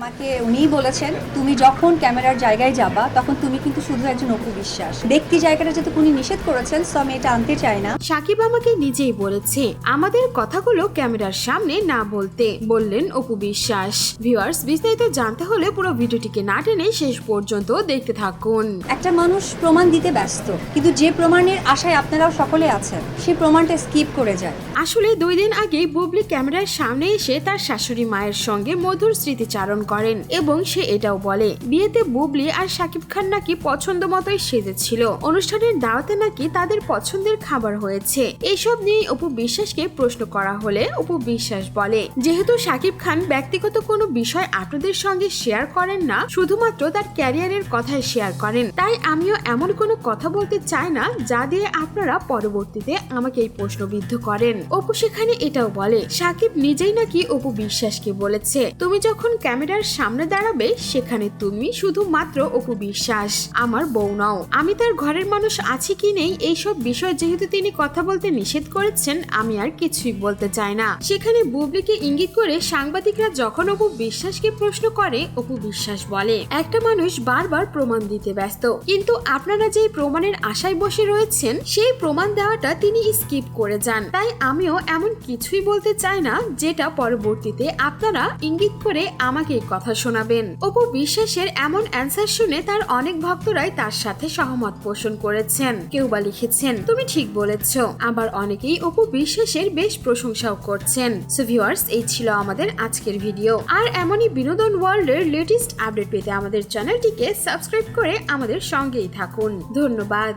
আমাকে উনিই বলেছেন তুমি যখন ক্যামেরার জায়গায় যাবা তখন তুমি কিন্তু শুধু একজন অপু বিশ্বাস। ব্যক্তি জায়গাটা যেহেতু উনি নিষেধ করেছেন সো আমি এটা আনতে চাই না। সাকিব আমাকে নিজেই বলেছে আমাদের কথাগুলো ক্যামেরার সামনে না বলতে। বললেন অপু বিশ্বাস। ভিউয়ার্স বিস্তারিত জানতে হলে পুরো ভিডিওটিকে না টেনে শেষ পর্যন্ত দেখতে থাকুন। একটা মানুষ প্রমাণ দিতে ব্যস্ত কিন্তু যে প্রমাণের আশায় আপনারাও সকলে আছেন সেই প্রমাণটা স্কিপ করে যায়। আসলে দুই দিন আগে বুবলি ক্যামেরার সামনে এসে তার শাশুড়ি মায়ের সঙ্গে মধুর স্মৃতিচারণ করেন এবং সে এটাও বলে, বিয়েতে বুবলি আর শাকিব খান নাকি পছন্দ মতোই সেজেছিল। অনুষ্ঠানের দাওয়াতে নাকি তাদের পছন্দের খাবার হয়েছে। এইসব নিয়ে অপু বিশ্বাসকে প্রশ্ন করা হলে অপু বিশ্বাস বলে, যেহেতু শাকিব খান ব্যক্তিগত কোনো বিষয় আপনাদের সঙ্গে শেয়ার করেন না, শুধুমাত্র তার ক্যারিয়ারের কথাই শেয়ার করেন, তাই আমিও এমন কোনো কথা বলতে চাই না, যা দিয়ে আপনারা পরবর্তীতে আমাকে এই প্রশ্নবিদ্ধ করেন। অপু সেখানে এটাও বলে, সাকিব নিজেই নাকি অপু বিশ্বাসকে বলেছে, তুমি যখন ক্যামেরার সামনে দাঁড়াবে, সেখানে তুমি শুধুমাত্র অপু বিশ্বাস, আমার বউ নও আমি তার ঘরের মানুষ আছি কি নেই, এইসব বিষয় যেহেতু তিনি কথা বলতে নিষেধ করেছেন, আমি আর কিছুই বলতে চাই না। সেখানে বুবলিকে ইঙ্গিত করে সাংবাদিকরা যখন অপু বিশ্বাসকে প্রশ্ন করে, অপু বিশ্বাস বলে, একটা মানুষ বারবার প্রমাণ দিতে ব্যস্ত। কিন্তু আপনারা যে প্রমাণের আশায় বসে রয়েছেন, সেই প্রমাণ দেওয়াটা তিনি স্কিপ করে যান। তাই আমিও এমন কিছুই বলতে চাই না, যেটা পরবর্তীতে আপনারা ইঙ্গিত করে আমাকে এই কথা শোনাবেন। অপু বিশ্বাসের এমন অ্যান্সার শুনে তার অনেক ভক্তরাই তার সাথে সহমত পোষণ করেছেন। কেউ বা লিখেছেন, তুমি ঠিক বলেছ। আবার অনেকেই অপু বিশ্বাসের বেশ প্রশংসাও করছেন। সো ভিউয়ার্স এই ছিল আমাদের আজকের ভিডিও আর এমনই বিনোদন ওয়ার্ল্ডের লেটেস্ট আপডেট পেতে আমাদের চ্যানেলটিকে সাবস্ক্রাইব করে আমাদের সঙ্গেই থাকুন। ধন্যবাদ।